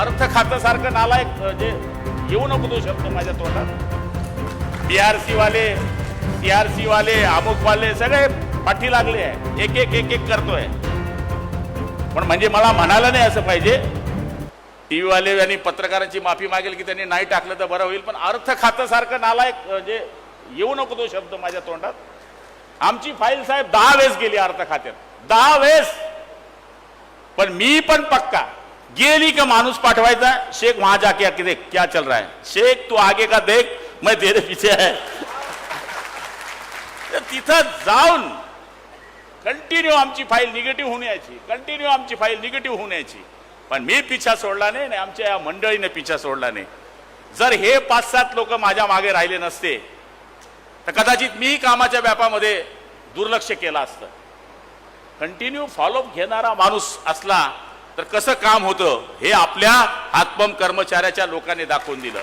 अर्थ खातं सारखं नालायक जे येऊ नको तो शब्द माझ्या तोंडात. बीआरसी वाले सीआरसी वाले अमुक वाले सगळे पाठी लागले आहे. एक एक एक एक करतोय. पण म्हणजे मला म्हणायला नाही असं पाहिजे. टीव्ही वाले आणि पत्रकारांची माफी मागेल की त्यांनी नाही टाकलं तर बरं होईल पण अर्थ खातं सारखं नालायक जे येऊ नको तो शब्द माझ्या तोंडात. आमची फाईल साहेब दहा वेळेस गेली अर्थ खात्यात. दहा वेळेस. पण मी पण पक्का गेली का माणूस पाठवायचा? शेख वहां जाके आके देख क्या चल रहा है? शेख तू आगे का देख मैं तेरे पीछे है। तर तिथं जाऊन कंटिन्यू आमची फाईल निगेटिव्ह होऊन यायची. कंटिन्यू आमची फाईल निगेटिव्ह होऊन यायची. पण मी पिछा सोडला नाही आणि आमच्या या मंडळीने पिछा सोडला नाही. जर हे पाच सात लोक माझ्या मागे राहिले नसते तर कदाचित मी कामाच्या व्यापामध्ये दुर्लक्ष केलं असतं. कंटिन्यू फॉलोअप घेणारा माणूस असला तर कसं काम होतं हे आपल्या हातपंप कर्मचाऱ्याच्या लोकांनी दाखवून दिलं.